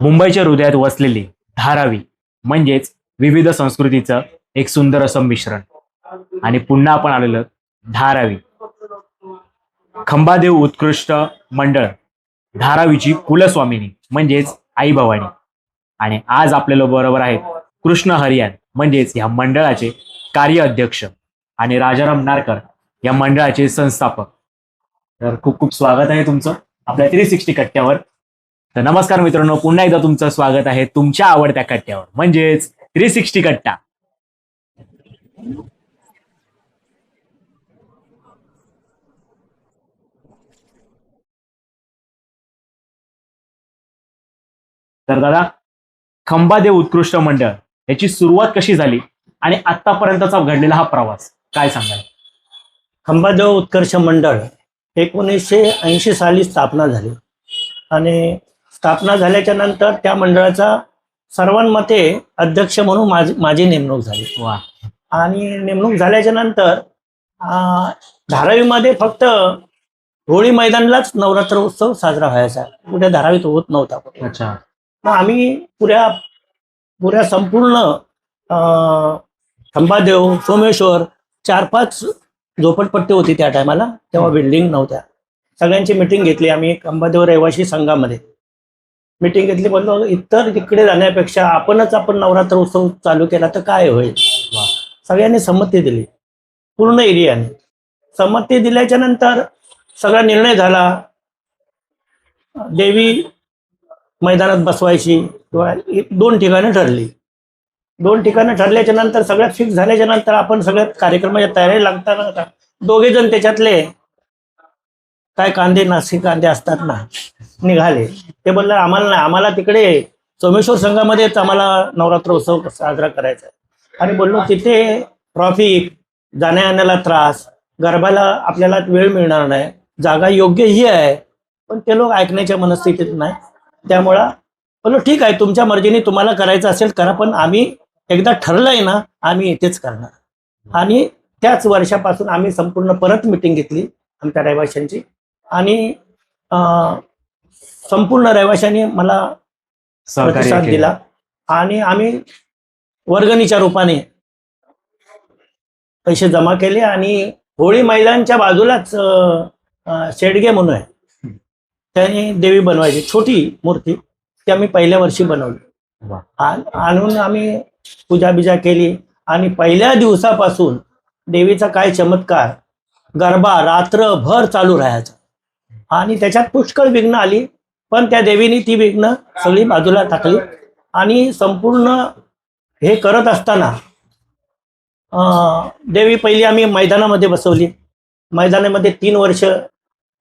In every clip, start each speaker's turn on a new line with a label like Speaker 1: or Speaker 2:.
Speaker 1: मुंबईच्या हृदयात वसलेली धारावी म्हणजेच विविध संस्कृतीचं एक सुंदर असं मिश्रण. आणि पुन्हा आपण आलेलो धारावी. खंबादेव उत्कृष्ट मंडळ धारावीची कुलस्वामिनी म्हणजेच आई भवानी आणि आज आपल्याला बरोबर आहेत कृष्ण हरियान म्हणजेच या मंडळाचे कार्य अध्यक्ष आणि राजाराम नारकर या मंडळाचे संस्थापक. तर खूप खूप स्वागत आहे तुमचं. आपल्या थ्री सिक्स्टी कट्ट्यावर. तर नमस्कार मित्रांनो पुन्हा एकदा तुमचं स्वागत आहे तुमच्या आवडत्या कट्ट्यावर म्हणजेच थ्री सिक्स्टी कट्टा. तर दादा खंबादेव उत्कृष्ट मंडळ याची सुरुवात कशी झाली आणि आतापर्यंतचा घडलेला हा प्रवास काय सांगाल?
Speaker 2: खंबादेव उत्कर्ष मंडळ एकोणीसशे ऐंशी साली स्थापना झाली आणि स्थापना झाल्याच्यानंतर त्या मंडळाचा सर्वांमते अध्यक्ष म्हणून माझी माझी नेमणूक झाली.
Speaker 1: वा.
Speaker 2: आणि नेमणूक झाल्याच्यानंतर धारावीमध्ये फक्त होळी मैदानलाच नवरात्र उत्सव साजरा व्हायचा. कुठे धारावीत होत नव्हता.
Speaker 1: अच्छा.
Speaker 2: मग आम्ही पुऱ्या पुऱ्या संपूर्ण खंबादेव सोमेश्वर चार पाच झोपडपट्टी होती त्या टायमाला तेव्हा बिल्डिंग नव्हत्या. सगळ्यांची मिटिंग घेतली आम्ही खंबादेव रहिवासी संघामध्ये. मिटिंग घेतली बोललो इतर तिकडे जाण्यापेक्षा आपणच आपण नवरात्र उत्सव चालू केला तर काय होईल. सगळ्यांनी संमती दिली. पूर्ण एरियाने. संमती दिल्याच्या नंतर सगळा निर्णय झाला. देवी मैदानात बसवायची किंवा दोन ठिकाणं ठरली. दोन ठिकाणं ठरल्याच्या नंतर सगळ्यात फिक्स झाल्याच्यानंतर आपण सगळ्या कार्यक्रमाच्या तयारी लागताना दोघे जण त्याच्यातले काय कांदे नाशिक कांदे असतात ना निघाले. ते बोलले आम्हाला नाही आम्हाला तिकडे सोमेश्वर संघामध्येच आम्हाला नवरात्र उत्सव साजरा करायचा आहे. आणि बोललो तिथे ट्रॉफिक जाण्या येण्याला त्रास गरबाला आपल्याला वेळ मिळणार नाही जागा योग्य ही आहे. पण ते लोक ऐकण्याच्या मनस्थितीत नाही. त्यामुळं बोललो ठीक आहे तुमच्या मर्जीने तुम्हाला करायचं असेल करा पण आम्ही एकदा ठरलंय ना आम्ही इथेच करणार. आणि त्याच वर्षापासून आम्ही संपूर्ण परत मिटिंग घेतली आमच्या रहिवाशांची. आणि संपूर्ण रहिवाशांनी मला प्रतिसाद. दिला. आणि आम्ही वर्गणीच्या रूपाने पैसे जमा केले आणि होळी मैदानच्या बाजूलाच शेडगे म्हणून आहे. त्याने देवी बनवायची छोटी मूर्ती ती आम्ही पहिल्या वर्षी बनवली. आणून आम्ही पूजा बिजा केली. आणि पहिल्या दिवसापासून देवीचा काय चमत्कार गरबा रात्रभर चालू राहायचा. आणि त्याच्यात पुष्कळ विघ्न आली पण त्या देवीने ती विघ्न सगळी बाजूला टाकली. आणि संपूर्ण हे करत असताना देवी पहिली आम्ही मैदानामध्ये बसवली. मैदानामध्ये तीन वर्ष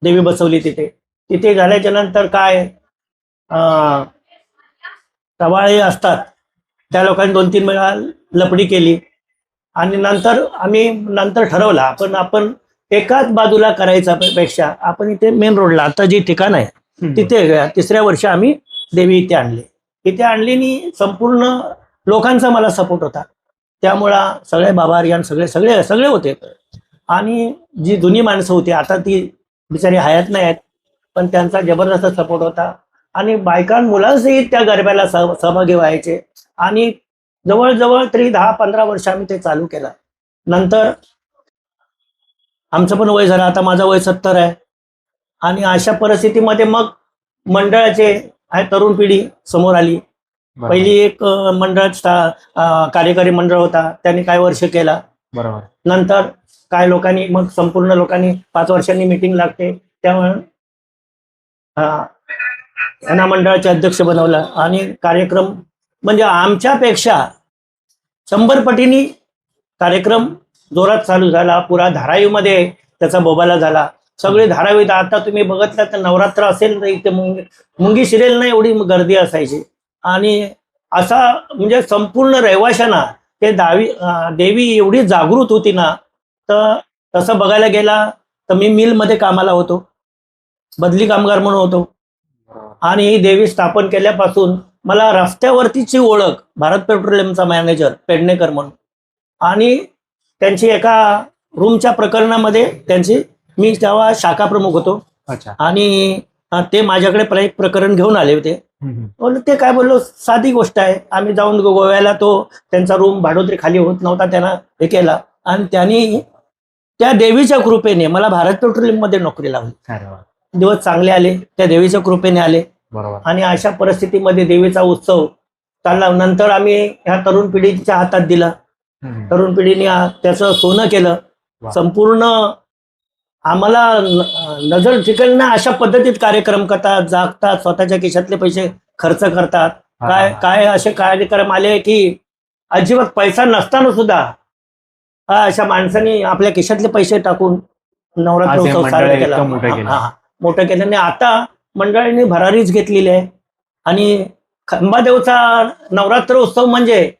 Speaker 2: देवी बसवली तिथे. तिथे झाल्याच्यानंतर काय टवाळे असतात. त्या लोकांनी दोन तीन वेळा लपडी केली. आणि नंतर आम्ही नंतर ठरवलं आपण आपण एकाच बाजूला करायचा पेक्षा आपण इथे मेन रोडला आता जी ठिकाण आहे. तिथे तिसऱ्या वर्षी आम्ही देवी इथे आणली. इथे आणली आणि संपूर्ण लोकांचा मला सपोर्ट होता. त्यामुळं सगळे बाबारियान सगळे सगळे सगळे होते. आणि जी जुनी माणसं होती आता ती बिचारी हयात नाही आहेत पण त्यांचा जबरदस्त सपोर्ट होता. आणि बायकां मुलांसहित त्या गरब्याला सह सहभागी व्हायचे. आणि जवळजवळ तरी दहा पंधरा वर्ष आम्ही ते चालू केलं. नंतर आमचं पण वय झालं आता माझं वय सत्तर आहे. आणि अशा परिस्थितीमध्ये मग मंडळाचे आहे तरुण पिढी समोर आली. पहिली एक मंडळ कार्यकारी मंडळ होता त्यांनी काही वर्ष केला.
Speaker 1: बरोबर.
Speaker 2: नंतर काय लोकांनी मग संपूर्ण लोकांनी पाच वर्षांनी मिटिंग लागते. त्यामुळे अं, यांना मंडळाचे अध्यक्ष बनवलं. आणि कार्यक्रम म्हणजे आमच्यापेक्षा शंभर पटीने कार्यक्रम जोरात चालू झाला पुरा धारावीमध्ये त्याचा बोबाला झाला. सगळे धारावीत आता तुम्ही बघितलं तर नवरात्र असेल तर इथे मुंगी मुंगी शिरेल नाही एवढी गर्दी असायची. आणि असा म्हणजे संपूर्ण रहिवाशांना ते दावी देवी एवढी जागृत होती ना तर तसं बघायला गेला तर मी मिलमध्ये कामाला होतो. बदली कामगार म्हणून होतो. आणि ही देवी स्थापन केल्यापासून मला रस्त्यावरतीची ओळख भारत पेट्रोलियमचा मॅनेजर पेडणेकर म्हणून. आणि त्यांची एका रूमच्या प्रकरणामध्ये त्यांची मी तेव्हा शाखा प्रमुख होतो.
Speaker 1: अच्छा.
Speaker 2: आणि ते माझ्याकडे प्रकरण घेऊन आले होते. ते काय बोललो साधी गोष्ट आहे. आम्ही जाऊन गोव्याला तो त्यांचा रूम भाडोत्री खाली होत नव्हता त्यांना हे केला. आणि त्यांनी त्या देवीच्या कृपेने मला भारत पेट्रोलियममध्ये नोकरी लावली. दिवस चांगले आले त्या देवीच्या कृपेने आले. आणि अशा परिस्थितीमध्ये देवीचा उत्सव चालला. नंतर आम्ही ह्या तरुण पिढीच्या हातात दिला. तरुण पिढीने त्याचं सोनं केलं. संपूर्ण आम्हाला न- नजर ठिकाणी अशा पद्धतीत कार्यक्रम करतात जागतात स्वतःच्या खिशातले पैसे खर्च करतात. काय. काय असे कार्यक्रम आले की अजिबात पैसा नसताना सुद्धा अशा माणसांनी आपल्या खिशातले पैसे टाकून नवरात्र उत्सव साजरा केला.
Speaker 1: मोठं केलं.
Speaker 2: मोठं केलं. आणि आता मंडळींनी भरारीच घेतलेली आहे. आणि खंबादेवचा नवरात्र उत्सव म्हणजे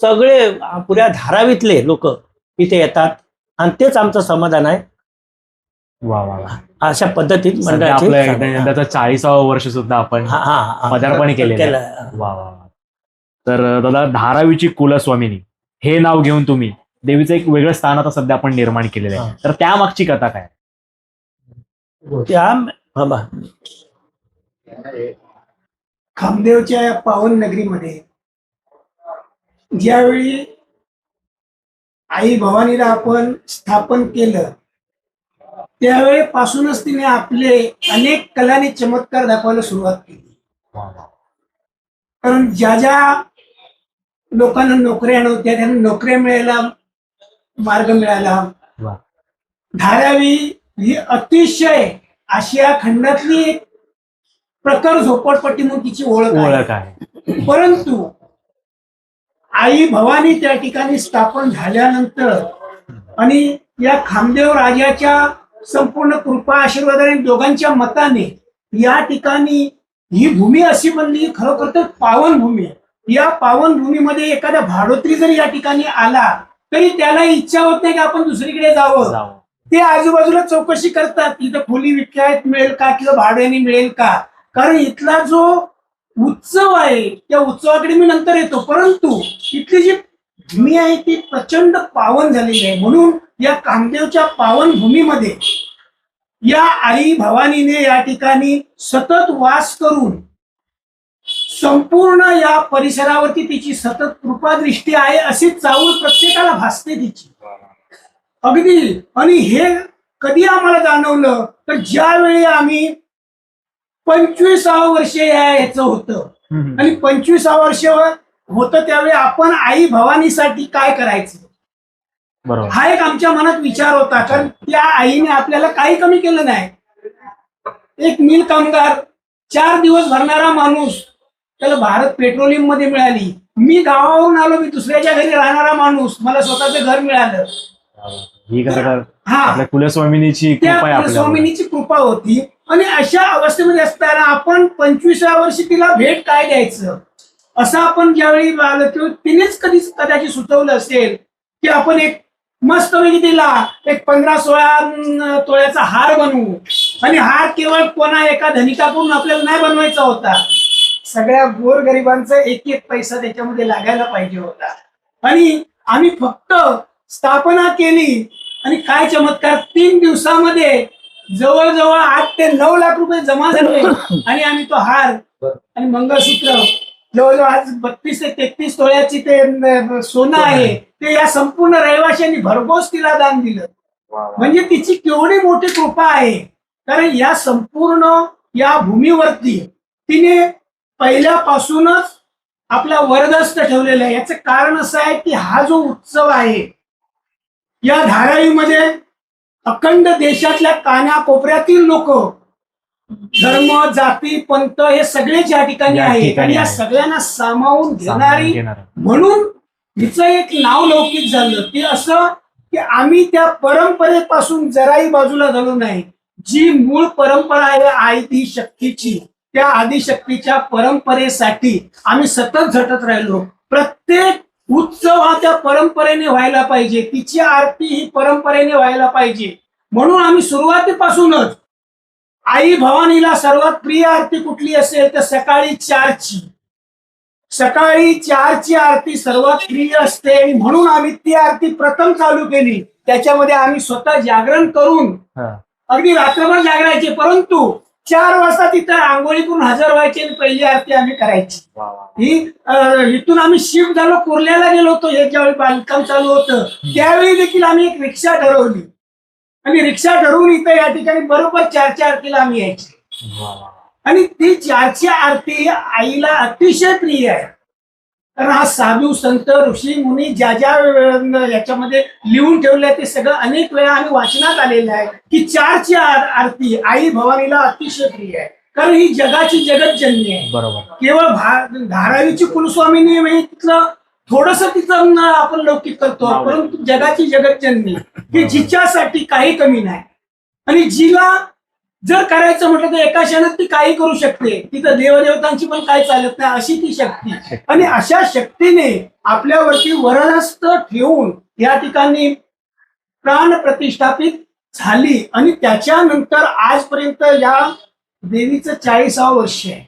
Speaker 2: सगळे पुऱ्या धारावीतले लोक इथे येतात आणि तेच आमचं समाधान आहे
Speaker 1: वा वा वा
Speaker 2: अशा पद्धतीत मंडळाची
Speaker 1: चाळीसावं वर्ष सुद्धा आपण. पदार्पण.
Speaker 2: केलं.
Speaker 1: वा वा वा तर दादा धारावीची कुलस्वामिनी हे नाव घेऊन तुम्ही देवीचं एक वेगळं स्थान आता सध्या आपण निर्माण केलेलं आहे. तर त्या मागची कथा काय
Speaker 2: त्या हा, बा.
Speaker 3: खामदेवच्या या पावन नगरीमध्ये ज्यावेळी आई भवानीला आपण स्थापन केलं त्यावेळेपासूनच तिने आपले अनेक कलाने चमत्कार दाखवायला सुरुवात केली. कारण ज्या ज्या लोकांना नोकऱ्या नव्हत्या त्यांना नोकऱ्या मिळायला मार्ग मिळाला. धारावी ही अतिशय आशिया खंडातली एक प्रकार झोपडपट्टी म्हणून तिची ओळख
Speaker 1: ओळख आहे.
Speaker 3: परंतु आई भवानी त्या ठिकाणी स्थापन झाल्यानंतर आणि या खामदेव राजाच्या संपूर्ण कृपा आशीर्वादाने दोघांच्या मताने या ठिकाणी ही भूमी अशी बनली खरोखर तर पावन भूमी आहे. या पावन भूमीमध्ये एखादा भाडोत्री जरी या ठिकाणी आला तरी त्याला इच्छा होत नाही की आपण दुसरीकडे जावं. ते आजूबाजूला चौकशी करतात इथं खोली विकत मिळेल का किंवा भाड्याने मिळेल का? कारण इथला जो उत्सव आहे त्या उत्सवाकडे मी नंतर येतो. परंतु इथली जी भूमी आहे ती प्रचंड पावन झालेली आहे. म्हणून या कामदेवच्या पावन भूमीमध्ये या आई भवानीने या ठिकाणी सतत वास करून संपूर्ण या परिसरावरती तिची सतत कृपादृष्टी आहे अशी चावूल प्रत्येकाला भासते तिची. अगदी. आणि हे कधी आम्हाला जाणवलं? तर ज्यावेळी आम्ही पंचवीसावं वर्ष या ह्याचं होतं. आणि पंचवीसावं वर्ष होतं त्यावेळी आपण आई भवानीसाठी काय करायचं? हा एक आमच्या मनात विचार होता कारण त्या आईने आपल्याला काही कमी केलं नाही. एक मिल कामगार चार दिवस भरणारा माणूस त्याला भारत पेट्रोलियममध्ये मिळाली. मी गावावरून आलो मी दुसऱ्याच्या घरी राहणारा माणूस मला स्वतःचं घर मिळालं.
Speaker 1: ही कुलस्वामिनीची आपल्यावर.
Speaker 3: स्वामिनीची कृपा होती. आणि अशा अवस्थेमध्ये असताना आपण पंचवीसव्या वर्षी तिला भेट काय द्यायचं? असं आपण ज्यावेळी आलो किंवा तिनेच कधीच कदाचित सुचवलं असेल की आपण एक मस्त तिला एक पंधरा सोळा तोळ्याचा हार बनवू. आणि हार केवळ कोणा एका धनिकाकडून आपल्याला नाही बनवायचा होता. सगळ्या गोरगरिबांचा एक एक पैसा त्याच्यामध्ये लागायला पाहिजे होता. आणि आम्ही फक्त स्थापना केली आणि काय चमत्कार तीन दिवसामध्ये जवळजवळ आठ ते नऊ लाख रुपये जमा झाले आणि आम्ही तो हार आणि मंगळसूत्र जवळजवळ आज बत्तीस ते तेहतीस तोळ्याची ते सोनं आहे. ते या संपूर्ण रहिवाशांनी भरघोस तिला दान दिलं. म्हणजे तिची केवढी मोठी कृपा आहे. कारण या संपूर्ण या भूमीवरती तिने पहिल्यापासूनच आपला वरदस्त ठेवलेला आहे. याचं कारण असं आहे की हा जो उत्सव आहे या धारावीमध्ये अखंड देशातल्या कानाकोपऱ्यातील लोक धर्म जाती पंत हे सगळेच या ठिकाणी आहेत आणि या. सगळ्यांना सामावून घेणारी. म्हणून हिचं एक नाव लौकिक झालं ते असं की आम्ही त्या परंपरेपासून जराही बाजूला झालो नाही जी मूळ परंपरा आहे आई ती शक्तीची त्या आदिशक्तीच्या परंपरेसाठी आम्ही सतत झटत राहिलो प्रत्येक उत्सव हा त्या परंपरेने व्हायला पाहिजे. तिची आरती ही परंपरेने व्हायला पाहिजे. म्हणून आम्ही सुरुवातीपासूनच आई भवानीला सर्वात प्रिय आरती कुठली असेल तर सकाळी चारची. सकाळी चारची आरती सर्वात प्रिय असते आणि म्हणून आम्ही ती आरती प्रथम चालू केली. त्याच्यामध्ये आम्ही स्वतः जागरण करून. अगदी रात्रभर जागरायचे परंतु चार वाजता तिथं आंघोळी करून हजर व्हायची आणि पहिली आरती आम्ही करायची. ही इथून आम्ही शिफ्ट झालो कुर्ल्याला गेलो होतो हे ज्यावेळी बांधकाम चालू होतं त्यावेळी देखील आम्ही एक रिक्षा ठरवली. आणि रिक्षा ठरवून इथं या ठिकाणी बरोबर चारच्या आरतीला आम्ही यायची. आणि ती चारची आरती आईला अतिशय प्रिय आहे. कारण हा साधू संत ऋषी मुनी ज्या ज्या याच्यामध्ये लिहून ठेवलंय ते सगळं अनेक वेळा आणि वाचनात आलेलं आहे की चारची आर- आरती आई भवानीला अतिशय प्रिय आहे. कारण ही जगाची जगतजननी आहे.
Speaker 1: बरोबर.
Speaker 3: केवळ धारावीची कुलस्वामिनी तिथलं थोडस न आपण लौकिक करतो. परंतु जगाची जगतजननी की जिच्यासाठी काही कमी नाही. आणि जिला जर करायचं म्हटलं तर एका क्षणात ती काही करू शकते. तिथं देवदेवतांची पण काही चालत नाही अशी ती शक्ती. आणि अशा शक्तीने आपल्यावरती वरदहस्त ठेवून या ठिकाणी प्राण प्रतिष्ठापित झाली आणि त्याच्यानंतर आजपर्यंत या देवीचं चाळीसावं वर्ष आहे.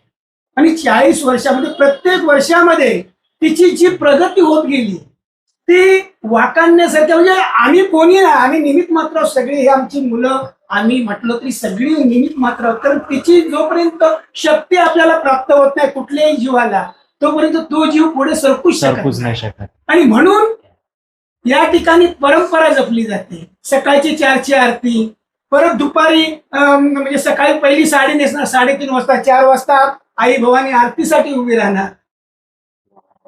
Speaker 3: आणि चाळीस वर्षामध्ये प्रत्येक वर्षामध्ये तिची जी प्रगती होत गेली ती वाकाणण्यासारख्या म्हणजे आम्ही कोणी नाही आम्ही निमित्त मात्र. सगळी ही आमची मुलं आम्ही म्हटलं तरी सगळी निमित्त मात्र. कारण तिची जोपर्यंत शक्ती आपल्याला प्राप्त होत नाही कुठल्याही जीवाला तोपर्यंत तो जीव पुढे सरकूच शकत
Speaker 1: सरकूच
Speaker 3: नाही.
Speaker 1: शकत
Speaker 3: आणि म्हणून या ठिकाणी परंपरा जपली जाते सकाळची चारची आरती परत दुपारी म्हणजे सकाळी पहिली साडी नेसणार साडेतीन वाजता चार वाजता आई भवानी आरतीसाठी उभी राहणार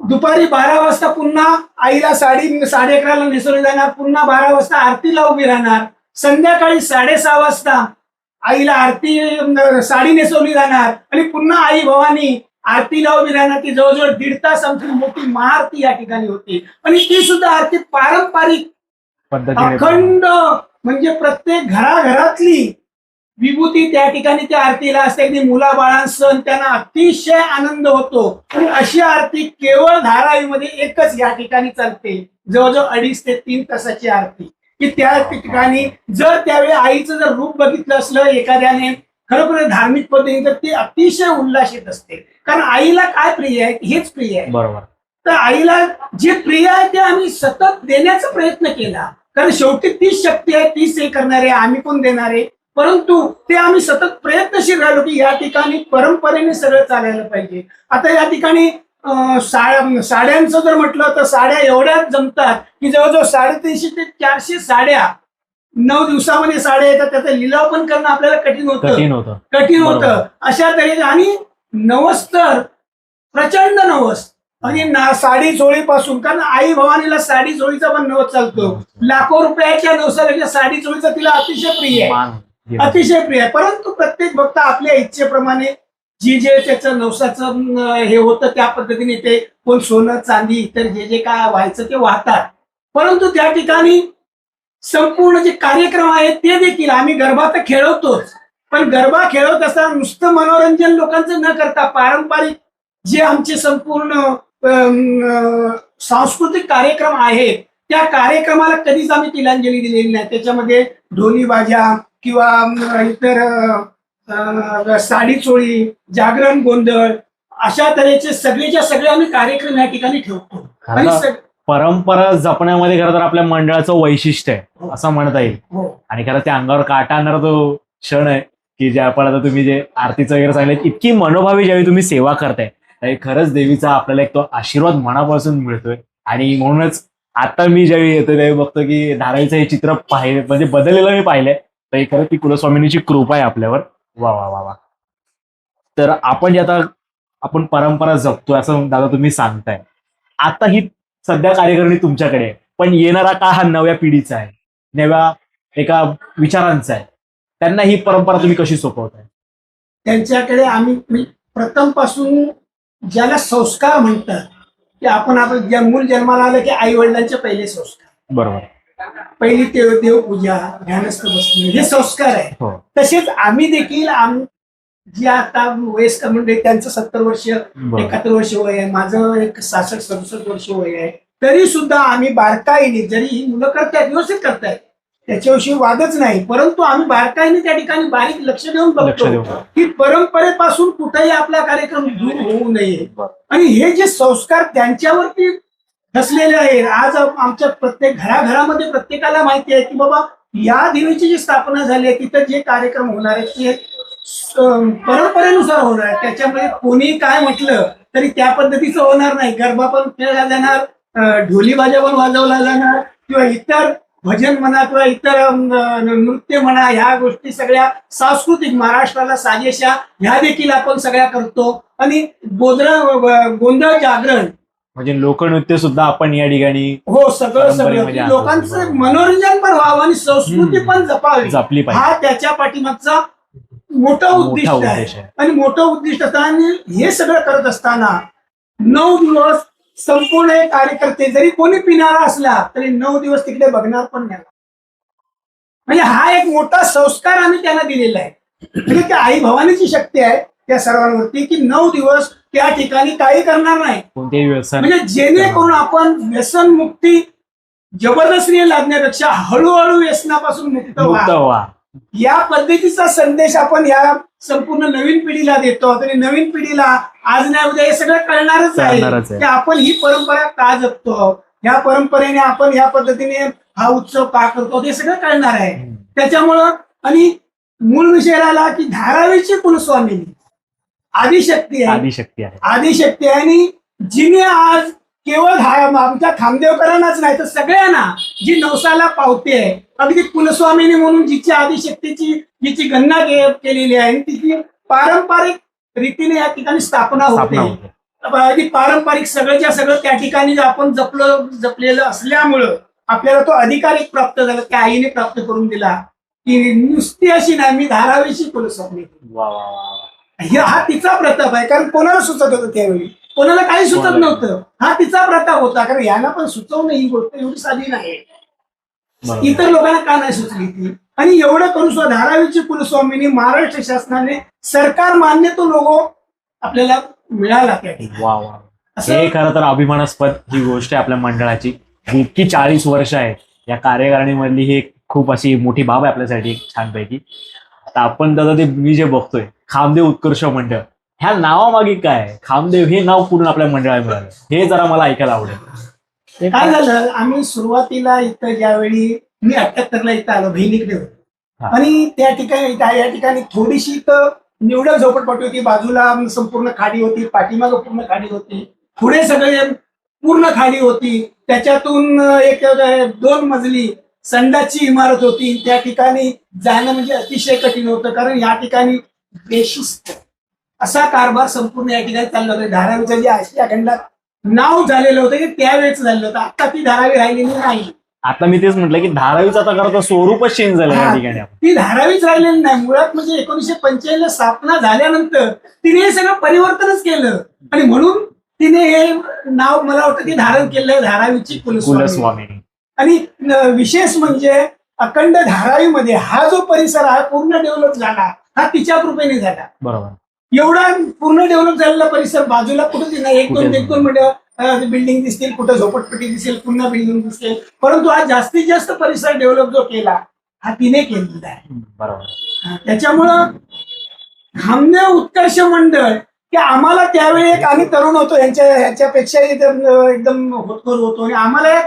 Speaker 3: दुपारी बारा वाजता पुन्हा आईला साडी साडे अकराला नेसवली जाणार पुन्हा बारा वाजता आरतीला उभी राहणार. संध्याकाळी साडेसहा वाजता आईला आरती साडी नेसवली जाणार आणि पुन्हा आई भवानी आरतीला उभी राहणार. ती जवळजवळ दीड तास आमची मोठी महाआरती या ठिकाणी होती. आणि ती सुद्धा आरती पारंपरिक अखंड म्हणजे प्रत्येक घराघरातली विभूती त्या ठिकाणी त्या आरतीला असते. अगदी मुलाबाळांसह त्यांना अतिशय आनंद होतो. आणि अशी आरती केवळ धारावीमध्ये एकच या ठिकाणी चालते. जवळजवळ अडीच ते तीन तासाची आरती. की त्या ठिकाणी जर त्यावेळी आईचं जर रूप बघितलं असलं एखाद्याने खरोखर धार्मिक पद्धतीने तर ती अतिशय उल्लासित असते. कारण आईला काय प्रिय आहे? हेच प्रिय आहे.
Speaker 1: बरोबर.
Speaker 3: तर आईला जे प्रिय आहे ते आम्ही सतत देण्याचा प्रयत्न केला. कारण शेवटी तीच शक्ती आहे तीच हे करणारे आम्ही पण देणारे? परंतु ते आम्ही सतत प्रयत्नशील राहिलो की या ठिकाणी परंपरेने सगळं चालायला पाहिजे. आता या ठिकाणी साड्या साड्यांचं जर म्हटलं तर साड्या एवढ्याच जमतात की जवळजवळ साडेतीनशे ते चारशे साड्या नऊ दिवसामध्ये साड्या येतात त्याचा लिलाव पण करणं आपल्याला कठीण होतं.
Speaker 1: कठीण होतं.
Speaker 3: कठीण
Speaker 1: बरोबर.
Speaker 3: होतं. अशा तऱ्हेने आणि नवस तर प्रचंड नवस. आणि ना साडी चोळीपासून कारण आई भवानीला साडी चोळीचा पण नवस चालतो. लाखो रुपयाच्या नवसापेक्षा साडी चोळीचा तिला अतिशय प्रिय आहे. अतिशय प्रिय परंतु प्रत्येक भक्त आपल्या इच्छेप्रमाणे जी जे त्याचं नवसाचं हे होतं त्या पद्धतीने ते कोण सोनं चांदी इतर जे जे काय व्हायचं ते वाहतात. परंतु त्या ठिकाणी संपूर्ण जे कार्यक्रम आहेत ते देखील आम्ही गरबा तर खेळवतोच. पण गरबा खेळवत असताना नुसतं मनोरंजन लोकांचं न करता पारंपरिक जे आमचे संपूर्ण सांस्कृतिक कार्यक्रम आहेत त्या कार्यक्रमाला कधीच आम्ही तिलांजली दिलेली नाही. त्याच्यामध्ये ढोली बाजा किंवा इतर साडी चोळी जागरण गोंधळ अशा तऱ्हेचे सगळेच्या सगळे आम्ही कार्यक्रम या ठिकाणी ठेवतो. आणि
Speaker 1: परंपरा जपण्यामध्ये खरं तर आपल्या मंडळाचं वैशिष्ट्य आहे असं म्हणता येईल.
Speaker 3: हो.
Speaker 1: आणि खरं त्या अंगावर काटा आणणारा तो क्षण आहे की ज्या आपण आता तुम्ही जे आरतीचं वगैरे सांगितलं इतकी मनोभावी ज्यावेळी तुम्ही सेवा करताय खरंच देवीचा आपल्याला एक तो आशीर्वाद मनापासून मिळतोय. आणि म्हणूनच आता मी ज्यावेळी येतो त्यावेळी बघतो की धारावीचं हे चित्र पाहिजे म्हणजे बदललेलं मी पाहिलंय. तर हे खरं ती कुलस्वामिनीची कृपा आहे आपल्यावर. वा वा वा वा. तर आपण जे आता आपण परंपरा जपतोय असं दादा तुम्ही सांगताय. आता ही सध्या कार्यकारिणी तुमच्याकडे आहे. पण येणारा काळ हा नव्या पिढीचा आहे. नव्या एका विचारांचा आहे. त्यांना ही परंपरा तुम्ही कशी सोपवताय?
Speaker 3: त्यांच्याकडे आम्ही प्रथमपासून ज्याला संस्कार म्हणतात की आपण आपण ज्या मूल जन्माला आलं की आई वडिलांचे पहिले संस्कार.
Speaker 1: बरोबर.
Speaker 3: पहिली देव देवपूजा ध्यानस्थ बसणे हे संस्कार आहे
Speaker 1: हो.
Speaker 3: तसेच आम्ही देखील आम जे आता वयस्कर म्हणजे त्यांचं सत्तर वर्ष एकाहत्तर वर्ष वय आहे. माझं एक सहासष्ट सदुसष्ट वर्ष वय आहे. तरी सुद्धा आम्ही बारकाईने जरी ही मुलं करतायत व्यवस्थित करतायत त्याच्याविषयी वादच नाही. परंतु आम्ही बारकाईने त्या ठिकाणी बारीक लक्ष देऊन बघतो की परंपरेपासून कुठेही आपला कार्यक्रम दूर होऊ नये. आणि हे जे संस्कार त्यांच्यावरती ठसलेले आहे. आज आमच्या प्रत्येक घराघरामध्ये प्रत्येकाला माहिती आहे की बाबा या देवीची जी स्थापना झाली आहे तिथं जे कार्यक्रम होणार आहेत ते परंपरेनुसार होणार आहे. त्याच्यामध्ये कोणी काय म्हटलं तरी त्या पद्धतीचं होणार नाही. गरबा पण खेळला जाणार ढोली बाजा पण वाजवला जाणार किंवा इतर भजन म्हणा किंवा इतर नृत्य म्हणा ह्या गोष्टी सगळ्या सांस्कृतिक महाराष्ट्राला साजेशा ह्या देखील आपण सगळ्या करतो. आणि गोंधळ गोंधळ जागरण
Speaker 1: म्हणजे लोकनृत्य सुद्धा आपण या ठिकाणी
Speaker 3: हो सगळं सगळं.
Speaker 1: आणतो.
Speaker 3: लोकांचं. मनोरंजन पण व्हावं आणि संस्कृती
Speaker 1: हम्म.
Speaker 3: पण जपावी.
Speaker 1: जपली पाहिजे.
Speaker 3: हा त्याच्या पाठीमागचा मोठा उद्दिष्ट
Speaker 1: मोठा
Speaker 3: आहे.
Speaker 1: उद्देश आहे.
Speaker 3: आणि मोठं उद्दिष्ट असताना आणि हे सगळं करत असताना नऊ दिवस संपूर्ण हे कार्यकर्ते जरी कोणी पिणारा असला तरी नऊ दिवस तिकडे बघणार पण नाही. म्हणजे हा एक मोठा संस्कार आम्ही त्यांना दिलेला आहे. म्हणजे त्या आई भवानीची शक्ती आहे. त्या सर्वांवरती की नऊ दिवस त्या ठिकाणी काही करणार नाही. म्हणजे जेणेकरून आपण व्यसन मुक्ती जबरदस्तीने लादण्यापेक्षा हळूहळू व्यसनापासून मुक्त व्हा. या पद्धतीचा संदेश आपण या संपूर्ण नवीन पिढीला देतो. तरी नवीन पिढीला आज नाही उद्या हे सगळं कळणारच
Speaker 1: कळणारच
Speaker 3: आहे.
Speaker 1: आहे.
Speaker 3: की आपण ही परंपरा का जपतो? या परंपरेने आपण या पद्धतीने हा उत्सव का करतो? ते सगळं कळणार आहे.
Speaker 1: हम्म.
Speaker 3: त्याच्यामुळं आणि मूळ विषय राहिला की धारावीची कुलस्वामिनी. आदिशक्ती आहे.
Speaker 1: आदिशक्ती आहे.
Speaker 3: आदिशक्ती आहे आणि जिने आज केवळ आमच्या खामदेवकरांनाच नाही तर सगळ्यांना जी नवसाला पावते अगदी कुलस्वामिनी म्हणून जिची आदिशक्तीची जिची गणना केलेली आहे आणि तिची पारंपरिक रीतीने या ठिकाणी स्थापना होते. अगदी पारंपरिक सगळ्याच्या सगळं त्या ठिकाणी आपण जपलं जपलेलं असल्यामुळं आपल्याला तो अधिकार एक प्राप्त झाला त्या आईने प्राप्त करून दिला. की नुसती अशी नाही मी धारावीची कुलस्वामी. हे- तिचा प्रताप आहे कारण कोणाला सुचत होतं त्यावेळी? कोणाला काही सुचत नव्हतं. हा तिचा प्रताप होता कारण यांना पण सुचवणं ही गोष्ट एवढी साधी नाही. इतर लोकांना का नाही सुचली ती? आणि एवढं करून सुद्धा धारावीची कुलस्वामीनी महाराष्ट्र शासनाने सरकार मान्य तो लोगो आपल्याला मिळाला त्या ठिकाणी. असं
Speaker 1: हे खरं तर अभिमानास्पद ही गोष्ट आहे आपल्या मंडळाची. इतकी चाळीस वर्ष आहेत या कार्यकारिणीमधली ही खूप अशी मोठी बाब आहे आपल्यासाठी एक छानपैकी. आता आपण दादा ते मी जे बघतोय खामदेव उत्कर्ष मंडळ. ह्या नावामागे काय? खामदेव हे नाव पूर्ण आपल्या मंडळाला मिळालं. हे जरा मला ऐकायला आवडेल.
Speaker 3: काय झालं? आम्ही सुरुवातीला इथं ज्यावेळी मी अठ्याहत्तरला इथं आलो बहिणीकडे होतो. आणि त्या ठिकाणी या ठिकाणी थोडीशी इथं निवडक झोपडपट्टी होती बाजूला संपूर्ण खाडी होती पाठीमागं पूर्ण खाडी होती पुढे सगळे पूर्ण खाडी होती. त्याच्यातून एक दोन मजली संडाची इमारत होती. त्या ठिकाणी जाणं म्हणजे अतिशय कठीण होतं. कारण या ठिकाणी बेशिस्त असा कारभार संपूर्ण या ठिकाणी चालला होता. धारावीचं जे आशिया खंडात नाव झालेलं होतं की त्यावेळेस झालेलं होतं. आता ती धारावी राहिलेली नाही.
Speaker 1: आता मी तेच म्हटलं की धारावीचं आता खरं तर स्वरूपच चेंज झालं या. ठिकाणी.
Speaker 3: ती धारावीच राहिलेली नाही. मुळात म्हणजे एकोणीशे पंच्याऐंशी स्थापना झाल्यानंतर तिने हे सगळं परिवर्तनच केलं. आणि म्हणून तिने हे नाव मला वाटतं की धारण केलं धारावीची कुलस्वामी. आणि विशेष म्हणजे अखंड धारावीमध्ये हा जो परिसर आहे पूर्ण डेव्हलप झाला हा तिच्या कृपेने झाला.
Speaker 1: बरोबर.
Speaker 3: एवढा पूर्ण डेव्हलप झालेला परिसर बाजूला कुठे नाही. एक दोन एक दोन मिनिटं बिल्डिंग दिसतील कुठं झोपटपट्टी दिसेल पुन्हा बिल्डिंग दिसेल. परंतु हा जास्तीत जास्त परिसर डेव्हलप जो केला हा तिने केलेला आहे.
Speaker 1: बरोबर.
Speaker 3: हा, त्याच्यामुळं खामदेव उत्कर्ष मंडळ की आम्हाला त्यावेळी एक आम्ही तरुण होतो यांच्या ह्याच्यापेक्षा एकदम एकदम होतकर होतो. आणि आम्हाला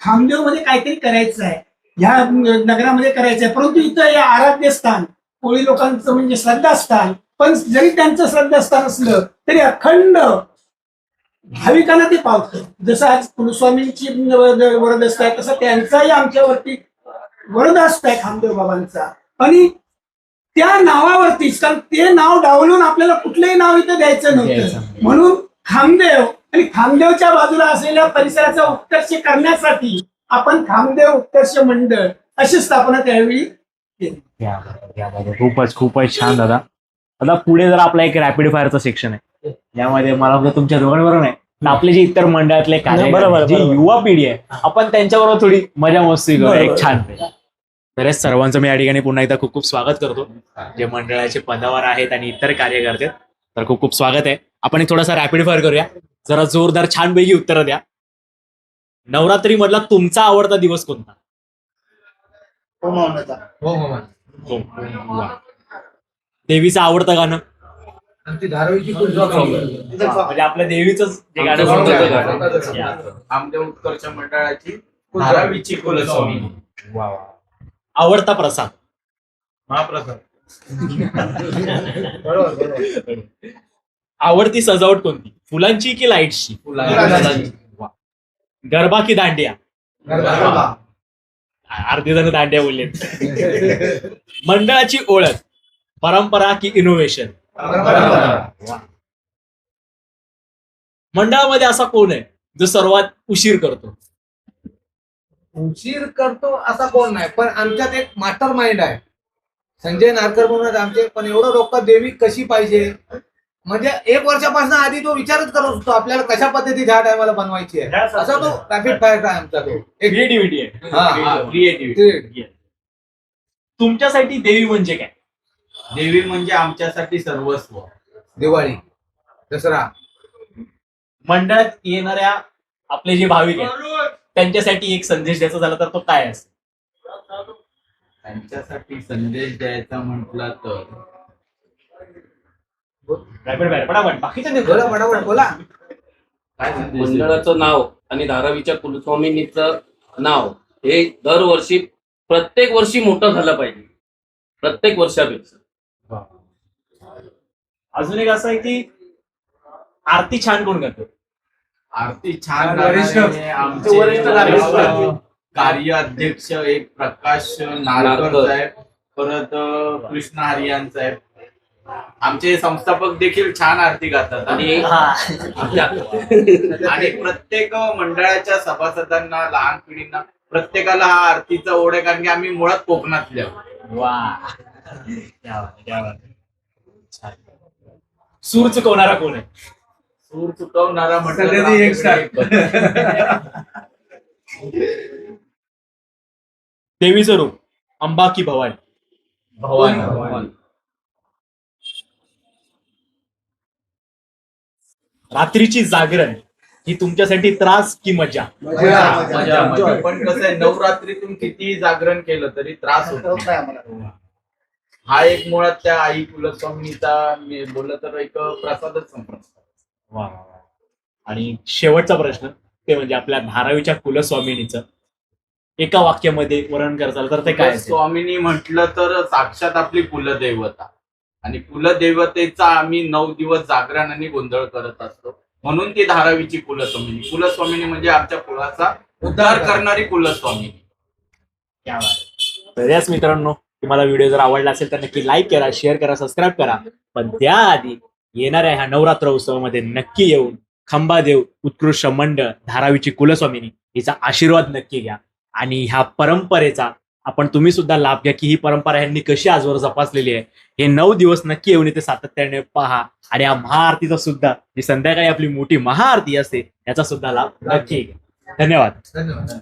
Speaker 3: खामदेवमध्ये काहीतरी करायचं आहे ह्या नगरामध्ये करायचं आहे परंतु इथं हे आराध्य स्थान कोळी लोकांचं म्हणजे श्रद्धास्थान पण जरी त्यांचं श्रद्धास्थान असलं तरी अखंड भाविकांना ते पावतं जसं आज कुलस्वामींची वरदस्त आहे तसं त्यांचाही आमच्यावरती वरदास्त आहे खामदेव बाबांचा. आणि त्या नावावरतीच कारण ते नाव डावलून आपल्याला कुठलंही नाव इथं द्यायचं नव्हतं. म्हणून खामदेव आणि खामदेवच्या बाजूला असलेल्या परिसराचा उत्कर्ष करण्यासाठी आपण खामदेव उत्कर्ष मंडळ अशी स्थापना त्यावेळी केली.
Speaker 1: खूपच खूपच छान दादा आता पुढे जर आपला एक रॅपिड फायरचं सेक्शन आहे यामध्ये मला तुमच्या दोघांबरोबर नाही आपले जे इतर मंडळातले
Speaker 2: बरोबर,
Speaker 1: जी. युवा पिढी आहे आपण त्यांच्याबरोबर थोडी मजा मस्ती करू. एक छान तर सर्वांचं मी या ठिकाणी पुन्हा एकदा खूप खूप स्वागत करतो जे मंडळाचे पदावर आहेत आणि इतर कार्य करतात तर खूप खूप स्वागत आहे आपण एक थोडासा रॅपिड फायर करूया जरा जोरदार छानपैकी उत्तरं द्या नवरात्री मधला तुमचा आवडता दिवस कोणता हो. वा. देवीचं आवडतं गाणं
Speaker 4: आमची धारावीची कुलस्वामी
Speaker 1: म्हणजे आपल्या देवीच जे गाणं
Speaker 4: आमचं
Speaker 1: समजतं
Speaker 4: गाणं.
Speaker 1: गाणं. या.
Speaker 4: आमच्या उत्कर्ष मंडळाची धारावीची कुलस्वामी
Speaker 1: आवडता प्रसाद
Speaker 4: महाप्रसाद
Speaker 1: आवडती सजावट कोणती? फुलांची की लाईट्सची
Speaker 4: फुलांची.
Speaker 1: वा. गरबा की दांडिया? अर्धे जण दांड्या बोलले. मंडळाची ओळख परंपरा की इनोव्हेशन मंडळामध्ये असा कोण आहे जो सर्वात उशीर करतो?
Speaker 4: उशीर करतो असा कोण नाही पण आमच्यात एक मास्टर माइंड आहे. संजय नारकर म्हणून आमचे पण एवढं डोकं देवी कशी पाहिजे? म्हणजे एक वर्षापासून आधी तो विचारच करत असतो आपल्याला कशा पद्धती ह्या टायमाला बनवायची आहे? असा तो रॅपिड फायर आहे आमचा तो. एक
Speaker 1: क्रिएटिव्हिटी
Speaker 4: हा,
Speaker 1: आहे
Speaker 4: हा.
Speaker 1: क्रिएटिव्हिटी तुमच्यासाठी देवी म्हणजे काय?
Speaker 5: देवी म्हणजे आमच्यासाठी सर्वस्व.
Speaker 4: दिवाळी दसरा.
Speaker 1: मंडळात येणाऱ्या आपले जे भाविक आहेत त्यांच्यासाठी एक संदेश द्यायचा झाला तर तो काय असेल?
Speaker 5: त्यांच्यासाठी संदेश द्यायचा म्हटला तर
Speaker 1: रॅपिड फायर पटापट बाकीच्या नाही
Speaker 4: बोला?
Speaker 6: मंडळाचं नाव आणि धारावीच्या कुलस्वामिनीचं नाव हे दरवर्षी प्रत्येक वर्षी मोठं झालं पाहिजे. प्रत्येक वर्षापेक्षा.
Speaker 1: अजून एक असं आहे की आरती छान कोण करतो?
Speaker 5: आरती छान
Speaker 4: वरिष्ठ.
Speaker 5: आमचे कार्य अध्यक्ष एक प्रकाश नारकर. साहेब परत कृष्ण हरियान साहेब आमचे संस्थापक देखील छान आरती गातात आणि
Speaker 6: आणि
Speaker 5: आणि प्रत्येक मंडळाच्या सभासदांना लहान पिढींना प्रत्येकाला हा आरतीचा ओढ आहे कारण की आम्ही मुळात कोकणातले आहोत.
Speaker 1: वा. क्या बात आहे, क्या बात आहे. छान. सूर चुकवणारा कोण आहे?
Speaker 5: सूर चुकवणारा म्हटलं
Speaker 1: देवीचं रूप अंबा की भवानी
Speaker 5: भवानी.
Speaker 1: रात्रीची जागरण ही तुमच्यासाठी त्रास की मजा?
Speaker 5: मजा मजा पण कसं आहे नवरात्रीतून किती जागरण केलं तरी त्रास होत नाही. हा एक मुळात त्या आई कुलस्वामीचा मी बोललं तर एक प्रसादच
Speaker 1: वा. आणि शेवटचा प्रश्न ते म्हणजे आपल्या धारावीच्या कुलस्वामिनीचं. एका वाक्यामध्ये वर्णन करायचं तर ते काय?
Speaker 5: स्वामीनी म्हटलं तर साक्षात आपली कुलदेवता. आणि कुलदेवतेचा आम्ही नऊ दिवस जागरण आणि गोंधळ करत असतो. म्हणून ती धारावीची कुलस्वामिनी. कुलस्वामिनी म्हणजे आमच्या कुळाचा उद्धार करणारी कुलस्वामिनी.
Speaker 1: क्या तर याच मित्रांनो तुम्हाला व्हिडिओ जर आवडला असेल तर नक्की लाईक करा शेअर करा सबस्क्राईब करा. पण त्याआधी येणाऱ्या ह्या नवरात्र उत्सवामध्ये नक्की येऊन खंबादेव उत्कृष्ट मंडळ धारावीची कुलस्वामिनी हिचा आशीर्वाद नक्की घ्या. आणि ह्या परंपरेचा आपण तुम्ही सुद्धा लाभ घ्या की ही परंपरा यांनी कशी आजवर जपासलेली आहे. हे नऊ दिवस नक्की येऊन इथे सातत्याने पहा. आणि या महाआरतीचा सुद्धा जी संध्याकाळी आपली मोठी महाआरती असते याचा सुद्धा लाभ नक्की घ्या. धन्यवाद.
Speaker 4: धन्यवाद.